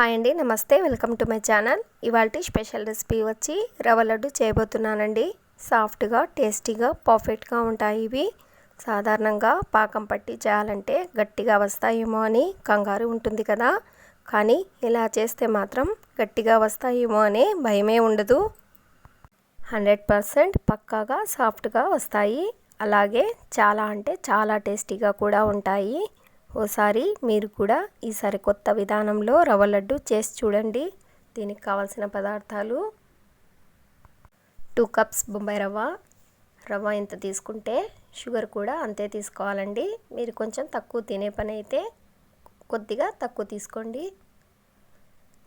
Hi అండి నమస్తే welcome to my channel. ఇవాళ స్పెషల్ రెసిపీ వచ్చి రవ్వ లడ్డు చేయబోతున్నానండి. సాఫ్ట్గా టేస్టీగా పర్ఫెక్ట్గా ఉంటాయి ఇవి. సాధారణంగా పాకం పట్టి చేయాలంటే గట్టిగా వస్తాయేమో అని కంగారు ఉంటుంది కదా. కానీ ఇలా చేస్తే మాత్రం గట్టిగా వస్తాయేమో అనే భయమే ఉండదు. హండ్రెడ్ పర్సెంట్ పక్కాగా సాఫ్ట్గా వస్తాయి. అలాగే చాలా అంటే చాలా టేస్టీగా కూడా ఉంటాయి. ఓసారి మీరు కూడా ఈసారి కొత్త విధానంలో రవ్వ లడ్డు చేసి చూడండి. దీనికి కావాల్సిన పదార్థాలు టూ కప్స్ బొంబాయి రవ్వ. రవ్వ ఎంత తీసుకుంటే షుగర్ కూడా అంతే తీసుకోవాలండి. మీరు కొంచెం తక్కువ తినే పని అయితే కొద్దిగా తక్కువ తీసుకోండి.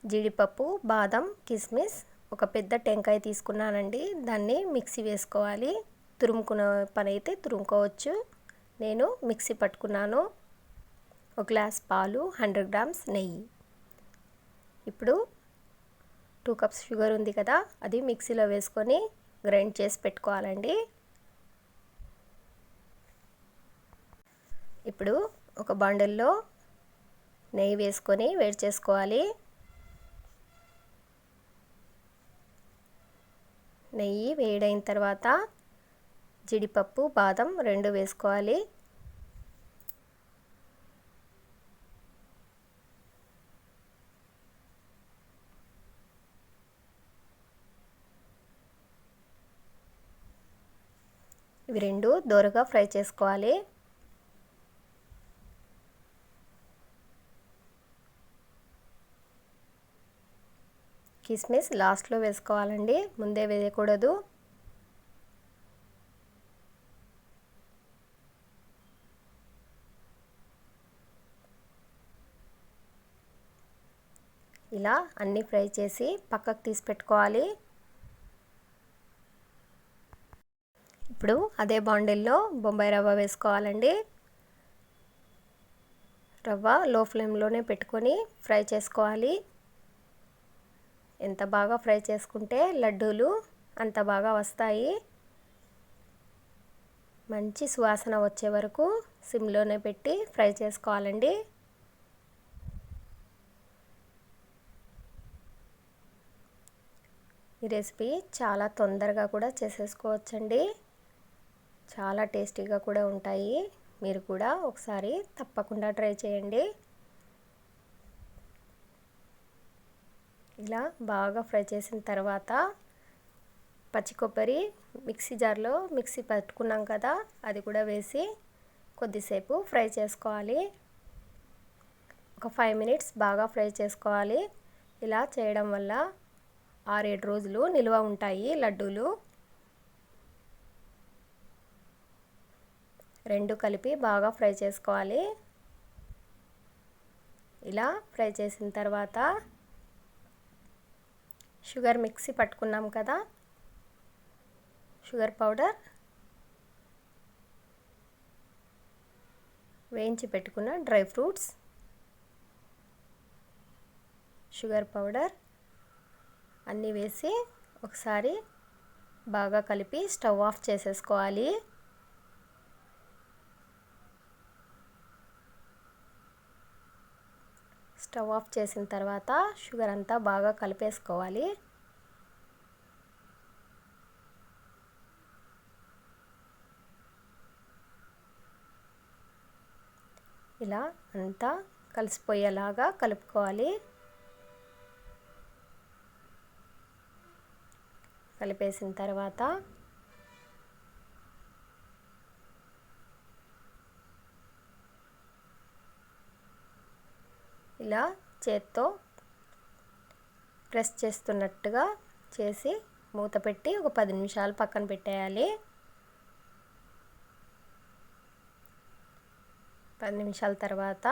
జీడిపప్పు బాదం కిస్మిస్ ఒక పెద్ద టెంకాయ తీసుకున్నానండి. దాన్ని మిక్సీ వేసుకోవాలి. తురుముకున్న పని అయితే తురుముకోవచ్చు. నేను మిక్సీ పట్టుకున్నాను. ఒక గ్లాస్ పాలు హండ్రెడ్ గ్రామ్స్ నెయ్యి. ఇప్పుడు టూ కప్స్ షుగర్ ఉంది కదా అది మిక్సీలో వేసుకొని గ్రైండ్ చేసి పెట్టుకోవాలండి. ఇప్పుడు ఒక బండిల్లో నెయ్యి వేసుకొని వేడి చేసుకోవాలి. నెయ్యి వేడైన తర్వాత జీడిపప్పు బాదం రెండు వేసుకోవాలి. ఇవి రెండు దోరగా ఫ్రై చేసుకోవాలి. కిస్మిస్ లాస్ట్లో వేసుకోవాలండి ముందే వేయకూడదు. ఇలా అన్నీ ఫ్రై చేసి పక్కకు తీసి పెట్టుకోవాలి. ఇప్పుడు అదే బాండిల్లో బొంబాయి రవ్వ వేసుకోవాలండి. రవ్వ లో ఫ్లేమ్లోనే పెట్టుకొని ఫ్రై చేసుకోవాలి. ఎంత బాగా ఫ్రై చేసుకుంటే లడ్డూలు అంత బాగా వస్తాయి. మంచి సువాసన వచ్చే వరకు సిమ్లోనే పెట్టి ఫ్రై చేసుకోవాలండి. ఈ రెసిపీ చాలా తొందరగా కూడా చేసేసుకోవచ్చండి. చాలా టేస్టీగా కూడా ఉంటాయి. మీరు కూడా ఒకసారి తప్పకుండా ట్రై చేయండి. ఇలా బాగా ఫ్రై చేసిన తర్వాత పచ్చి కొబ్బరి మిక్సీ జార్లో మిక్సీ పట్టుకున్నాం కదా అది కూడా వేసి కొద్దిసేపు ఫ్రై చేసుకోవాలి. ఒక ఫైవ్ మినిట్స్ బాగా ఫ్రై చేసుకోవాలి. ఇలా చేయడం వల్ల ఆరేడు రోజులు నిల్వ ఉంటాయి లడ్డూలు. రెండు కలిపి బాగా ఫ్రై చేసుకోవాలి. ఇలా ఫ్రై చేసిన తర్వాత షుగర్ మిక్సీ పట్టుకున్నాం కదా. షుగర్ పౌడర్ వేయించి పెట్టుకున్న డ్రై ఫ్రూట్స్ షుగర్ పౌడర్ అన్నీ వేసి ఒకసారి బాగా కలిపి స్టవ్ ఆఫ్ చేసేసుకోవాలి. స్టవ్ ఆఫ్ చేసిన తర్వాత షుగర్ అంతా బాగా కలిపేసుకోవాలి. ఇలా అంతా కలిసిపోయేలాగా కలుపుకోవాలి. కలిపేసిన తర్వాత ఇలా చేత్తో ప్రెస్ చేస్తున్నట్టుగా చేసి మూత పెట్టి ఒక పది నిమిషాలు పక్కన పెట్టేయాలి. పది నిమిషాల తర్వాత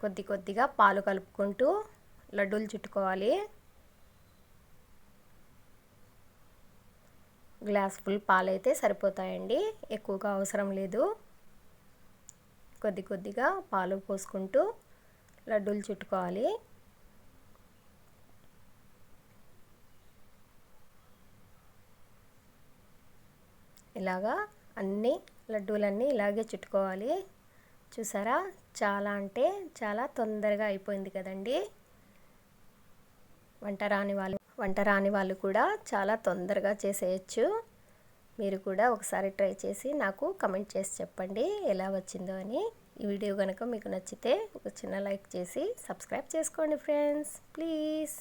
కొద్ది కొద్దిగా పాలు కలుపుకుంటూ లడ్డూలు చుట్టుకోవాలి. గ్లాస్ ఫుల్ పాలు అయితే సరిపోతాయండి. ఎక్కువగా అవసరం లేదు. కొద్ది కొద్దిగా పాలు పోసుకుంటూ లడ్డూలు చుట్టుకోవాలి. ఇలాగా అన్ని లడ్డూలన్నీ ఇలాగే చుట్టుకోవాలి. చూసారా? చాలా అంటే చాలా తొందరగా అయిపోయింది కదండి. వంట రాని వాళ్ళు వంట రాని వాళ్ళు కూడా చాలా తొందరగా చేసేయచ్చు. మీరు కూడా ఒకసారి ట్రై చేసి నాకు కమెంట్ చేసి చెప్పండి ఎలా వచ్చిందో అని. ఈ వీడియో కనుక మీకు నచ్చితే ఒక చిన్న లైక్ చేసి సబ్స్క్రైబ్ చేసుకోండి ఫ్రెండ్స్. ప్లీజ్.